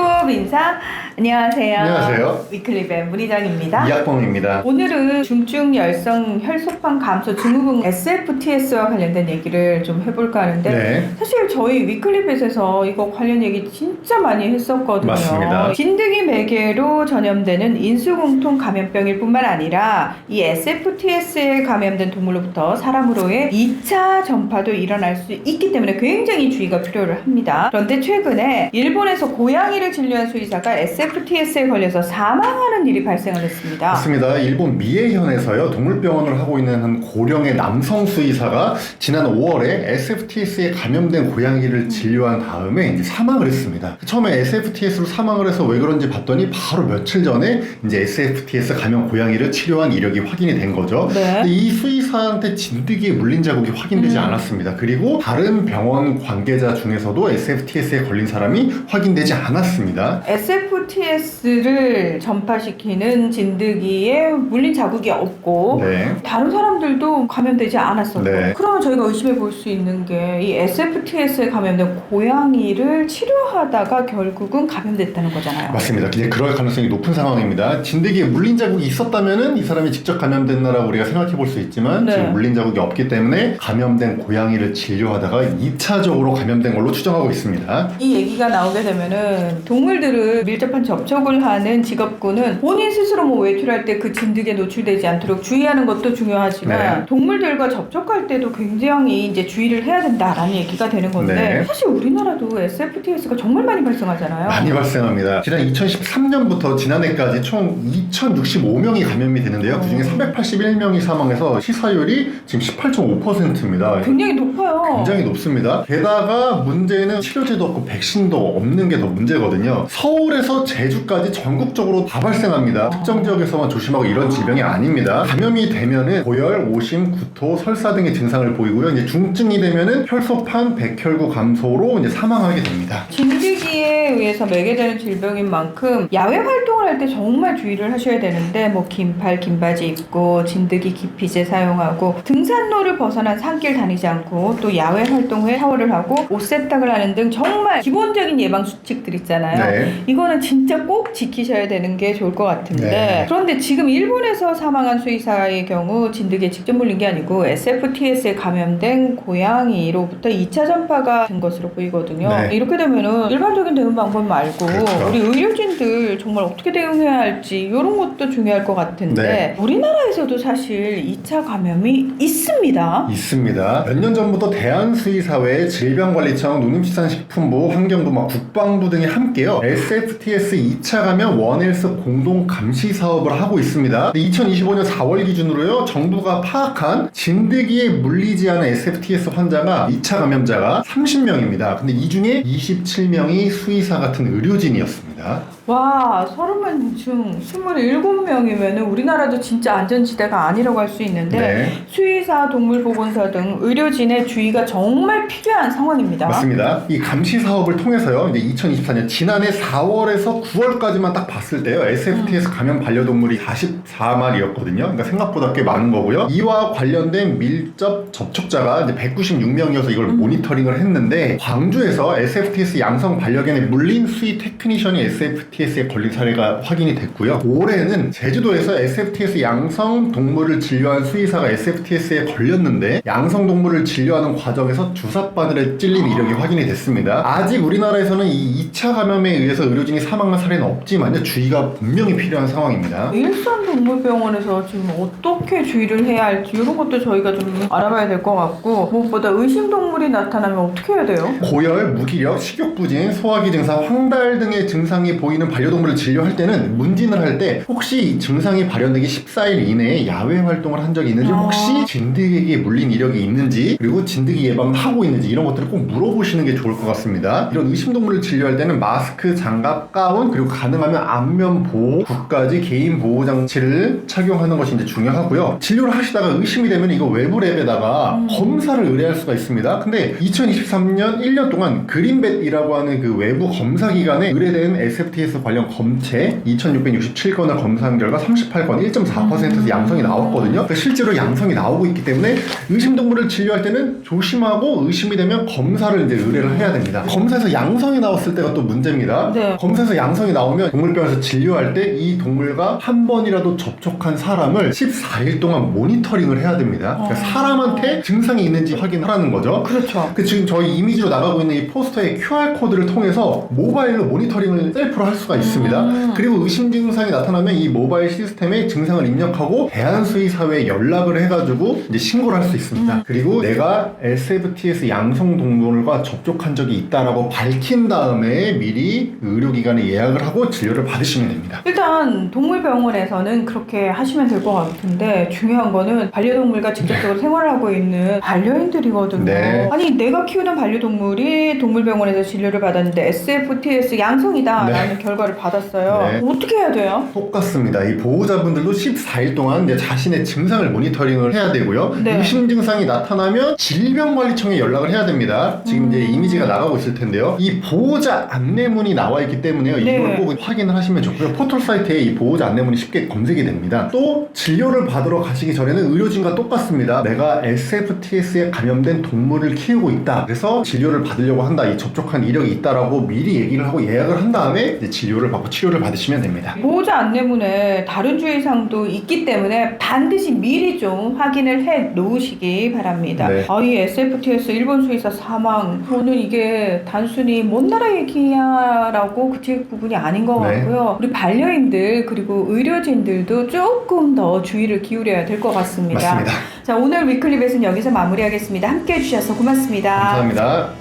배꼽 인사 안녕하세요. 안녕하세요. 위클리의 문희정입니다. 이학봉입니다. 오늘은 중증 열성 혈소판 감소 증후군 SFTS와 관련된 얘기를 좀 해볼까 하는데 네. 사실 저희 위클리벳에서 이거 관련 얘기 진짜 많이 했었거든요. 맞습니다. 진드기 매개로 전염되는 인수공통 감염병일 뿐만 아니라 이 SFTS에 감염된 동물로부터 사람으로의 2차 전파도 일어날 수 있기 때문에 굉장히 주의가 필요를 합니다. 그런데 최근에 일본에서 고양이를 진료한 수의사가 SFTS에 걸려서 사망하는 일이 발생을 했습니다. 맞습니다. 일본 미에현에서요 동물병원을 하고 있는 한 고령의 남성 수의사가 지난 5월에 SFTS에 감염된 고양이를 진료한 다음에 이제 사망을 했습니다. 처음에 SFTS로 사망을 해서 왜 그런지 봤더니 바로 며칠 전에 이제 SFTS 감염 고양이를 치료한 이력이 확인이 된 거죠. 네. 이 수의사한테 진드기에 물린 자국이 확인되지 음. 않았습니다. 그리고 다른 병원 관계자 중에서도 SFTS에 걸린 사람이 확인되지 않았습니다. SFTS를 전파시키는 진드기에 물린 자국이 없고 네. 다른 사람들도 감염되지 않았었고 네. 그러면 저희가 의심해 볼 수 있는 게 이 SFTS에 감염된 고양이를 치료하다가 결국은 감염됐다는 거잖아요. 맞습니다. 이제 그럴 가능성이 높은 상황입니다. 진드기에 물린 자국이 있었다면은 이 사람이 직접 감염됐나라고 우리가 생각해 볼 수 있지만 네. 지금 물린 자국이 없기 때문에 감염된 고양이를 진료하다가 2차적으로 감염된 걸로 추정하고 있습니다. 이 얘기가 나오게 되면은 동물들을 밀접한 접촉을 하는 직업군은 본인 스스로 뭐 외출할 때 그 진드기에 노출되지 않도록 주의하는 것도 중요하지만 네. 동물들과 접촉할 때도 굉장히 이제 주의를 해야 된다라는 얘기가 되는 건데 네. 사실 우리나라도 SFTS가 정말 많이 발생하잖아요. 많이 발생합니다. 지난 2013년부터 지난해까지 총 2,065명이 감염이 되는데요. 어. 그중에 381명이 사망해서 치사율이 지금 18.5%입니다. 굉장히 높아요. 굉장히 높습니다. 게다가 문제는 치료제도 없고 백신도 없는 게 더 문제거든요. 서울에서 제주까지 전국적으로 다 발생합니다. 특정 지역에서만 조심하고 이런 질병이 아닙니다. 감염이 되면은 고열, 오심, 구토, 설사 등의 증상을 보이고요. 이제 중증이 되면은 혈소판, 백혈구 감소로 이제 사망하게 됩니다. 진드기에 의해서 매개되는 질병인 만큼 야외 활동 을할때 정말 주의를 하셔야 되는데 뭐 긴팔 긴바지 입고 진드기 기피제 사용하고 등산로를 벗어난 산길 다니지 않고 또 야외 활동 후에 샤워를 하고 옷 세탁을 하는 등 정말 기본적인 예방 수칙들 있잖아요. 네. 이거는 진짜 꼭 지키셔야 되는 게 좋을 것 같은데 네. 그런데 지금 일본에서 사망한 수의사의 경우 진드기에 직접 물린 게 아니고 SFTS에 감염된 고양이로부터 2차 전파가 된 것으로 보이거든요. 네. 이렇게 되면은 일반적인 대응 방법 말고 그렇죠. 우리 의료진들 정말 어떻게 대응해야 할지 이런 것도 중요할 것 같은데 네. 우리나라에서도 사실 2차 감염이 있습니다. 있습니다. 몇 년 전부터 대한수의사회, 질병관리청, 농림축산식품부, 환경부, 막 국방부 등이 함께요. SFTS 2차 감염 원헬스 공동 감시 사업을 하고 있습니다. 2025년 4월 기준으로요. 정부가 파악한 진드기에 물리지 않은 SFTS 환자가 2차 감염자가 30명입니다. 근데 이 중에 27명이 수의사 같은 의료진이었습니다. 와, 서른만 중 27명이면 우리나라도 진짜 안전지대가 아니라고 할 수 있는데 네. 수의사, 동물보건사 등 의료진의 주의가 정말 필요한 상황입니다. 맞습니다. 이 감시 사업을 통해서요, 이제 2024년 지난해 4월에서 9월까지만 딱 봤을 때요, SFTS 음. 감염 반려동물이 44마리였거든요. 그러니까 생각보다 꽤 많은 거고요. 이와 관련된 밀접 접촉자가 이제 196명이어서 이걸 음. 모니터링을 했는데 광주에서 SFTS 양성 반려견에 물린 수의 테크니션이 SFTS 에 걸린 사례가 확인이 됐고요. 올해는 제주도에서 SFTS 양성 동물을 진료한 수의사가 SFTS에 걸렸는데 양성 동물을 진료하는 과정에서 주사 바늘에 찔린 이력이 확인이 됐습니다. 아직 우리나라에서는 이 2차 감염에 의해서 의료진이 사망한 사례는 없지만요. 주의가 분명히 필요한 상황입니다. 일산 동물병원에서 지금 어떻게 주의를 해야 할지 이런 것도 저희가 좀 알아봐야 될 것 같고 무엇보다 의심 동물이 나타나면 어떻게 해야 돼요? 고열, 무기력, 식욕 부진, 소화기 증상, 황달 등의 증상이 보이는 반려동물을 진료할 때는 문진을 할 때 혹시 이 증상이 발현되기 14일 이내에 야외 활동을 한 적이 있는지 아. 혹시 진드기에게 물린 이력이 있는지 그리고 진드기 예방을 하고 있는지 이런 것들을 꼭 물어보시는 게 좋을 것 같습니다. 이런 의심동물을 진료할 때는 마스크, 장갑, 가운 그리고 가능하면 안면 보호, 국까지 개인 보호 장치를 착용하는 것이 이제 중요하고요. 진료를 하시다가 의심이 되면 이거 외부 랩에다가 음. 검사를 의뢰할 수가 있습니다. 근데 2023년 1년 동안 그린벳이라고 하는 그 외부 검사 기관에 의뢰된 SFTS 관련 검체 2,667건을 검사한 결과 38건 1.4%에서 양성이 나왔거든요. 그러니까 실제로 양성이 나오고 있기 때문에 의심 동물을 진료할 때는 조심하고 의심이 되면 검사를 이제 의뢰를 해야 됩니다. 검사에서 양성이 나왔을 때가 또 문제입니다. 네. 검사에서 양성이 나오면 동물병원에서 진료할 때 이 동물과 한 번이라도 접촉한 사람을 14일 동안 모니터링을 해야 됩니다. 그러니까 어. 사람한테 증상이 있는지 확인하라는 거죠. 그렇죠. 그 지금 저희 이미지로 나가고 있는 이 포스터의 QR 코드를 통해서 모바일로 모니터링을 셀프로 할 수가 있습니다. 음. 그리고 의심 증상이 나타나면 이 모바일 시스템에 증상을 입력하고 대한수의 사회에 연락을 해가지고 이제 신고를 할 수 있습니다. 음. 그리고 내가 SFTS 양성 동물과 접촉한 적이 있다라고 밝힌 다음에 미리 의료기관에 예약을 하고 진료를 받으시면 됩니다. 일단 동물병원에서는 그렇게 하시면 될 것 같은데 중요한 거는 반려동물과 직접적으로 생활하고 있는 반려인들이거든요. 네. 아니 내가 키우는 반려동물이 동물병원에서 진료를 받았는데 SFTS 양성이다라는 결 과를 받았어요. 네. 어떻게 해야 돼요? 똑같습니다. 이 보호자분들도 14일 동안 이제 자신의 증상을 모니터링을 해야 되고요. 네. 의심 증상이 나타나면 질병관리청에 연락을 해야 됩니다. 지금 이제 음. 이미지가 나가고 있을 텐데요. 이 보호자 안내문이 나와 있기 때문에요. 네. 이걸 꼭 확인을 하시면 좋고요. 포털 사이트에 이 보호자 안내문이 쉽게 검색이 됩니다. 또 진료를 받으러 가시기 전에는 의료진과 똑같습니다. 내가 SFTS에 감염된 동물을 키우고 있다. 그래서 진료를 받으려고 한다. 이 접촉한 이력이 있다라고 미리 얘기를 하고 예약을 한 다음에 이제 진료를 받고 치료를 받으시면 됩니다. 보호자 안내문에 다른 주의사항도 있기 때문에 반드시 미리 좀 확인을 해 놓으시기 바랍니다. 네. 아, 이 SFTS 일본 수의사 사망 저는 이게 단순히 먼 나라 얘기야라고 그칠 부분이 아닌 것 네. 같고요. 우리 반려인들 그리고 의료진들도 조금 더 주의를 기울여야 될 것 같습니다. 맞습니다. 자 오늘 위클리 벳은 여기서 마무리하겠습니다. 함께 해 주셔서 고맙습니다. 감사합니다.